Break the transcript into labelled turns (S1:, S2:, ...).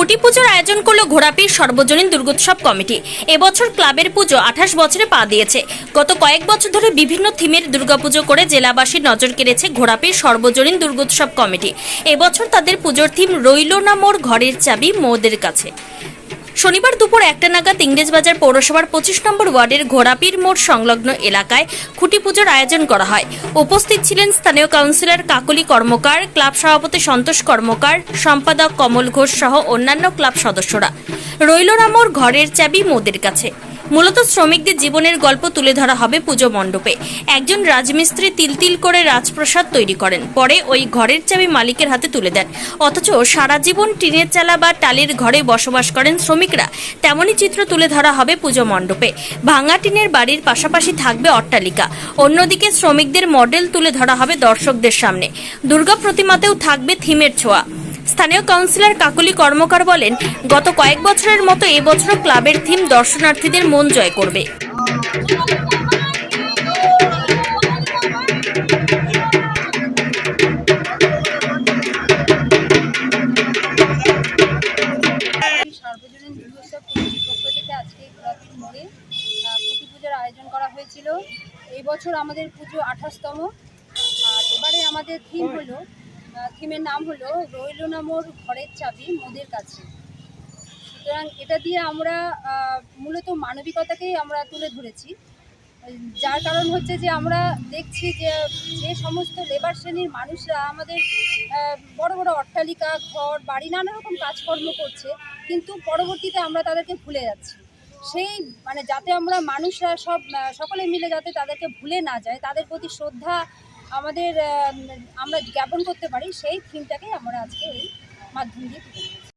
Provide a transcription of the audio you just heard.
S1: খুঁটি পুজোর আয়োজন করল ঘোড়াপির সর্বজনীন দুর্গোৎসব কমিটি। এবছর ক্লাবের পুজো আঠাশ বছরে পা দিয়েছে। গত কয়েক বছর ধরে বিভিন্ন থিমের দুর্গাপুজো করে জেলাবাসীর নজর কেড়েছে ঘোড়াপির সর্বজনীন দুর্গোৎসব কমিটি। এবছর তাদের পুজোর থিম রইল না মোর ঘরের চাবি, মোদের কাছে। শনিবার দুপুর একটা নাগাদ ইংরেজবাজার পৌরসভার পঁচিশ নম্বর ওয়ার্ডের ঘোড়াপির মোড় সংলগ্ন এলাকায় খুঁটি পুজোর আয়োজন করা হয়। উপস্থিত ছিলেন স্থানীয় কাউন্সিলর কাকলি কর্মকার, ক্লাব সভাপতি সন্তোষ কর্মকার, সম্পাদক কমল ঘোষ সহ অন্যান্য ক্লাব সদস্যরা। রইল রামর ঘরের চাবি মোদের কাছে। মূলত শ্রমিকদের জীবনের গল্প তুলে ধরা হবে পুজো মণ্ডপে। একজন রাজমিস্ত্রি তিল তিল করে রাজপ্রসাদ তৈরি করেন। পরে ওই ঘরের চাবি মালিকের হাতে তুলে দেন। অথচ সারা জীবন টিনের চালা বা টালির ঘরে বসবাস করেন শ্রমিকরা। তেমনই চিত্র তুলে ধরা হবে পুজো মণ্ডপে। ভাঙা টিনের বাড়ির পাশাপাশি থাকবে অট্টালিকা। অন্যদিকে শ্রমিকদের মডেল তুলে ধরা হবে দর্শকদের সামনে। দুর্গা প্রতিমাতেও থাকবে থিমের ছোঁয়া। স্থানীয় কাউন্সিলর কাকলি কর্মকার বলেন, গত কয়েক বছরের মতো এবছরও ক্লাবের থিম দর্শনার্থীদের মন জয় করবে।
S2: সার্বজনীন আয়োজন করা হয়েছিল। এই বছর আমাদের পুজো আঠাশতম। আর এবারে আমাদের থিম হলো থিমের নাম হলো রইল না মোর ঘরের চাবি মোদের কাছে। সুতরাং এটা দিয়ে আমরা মূলত মানবিকতাকেই আমরা তুলে ধরেছি। যার কারণ হচ্ছে যে আমরা দেখছি যে যে সমস্ত লেবার শ্রেণির মানুষরা আমাদের বড় বড় অট্টালিকা, ঘর, বাড়ি নানা রকম কাজকর্ম করছে, কিন্তু পরবর্তীতে আমরা তাদেরকে ভুলে যাচ্ছি। সেই মানে যাতে আমরা মানুষরা সব সকলে মিলে যাতে তাদেরকে ভুলে না যায়, তাদের প্রতি শ্রদ্ধা আমাদের আমরা জ্ঞাপন করতে পারি সেই থিমটাকে আমরা আজকে এই মাধ্যম দিয়ে।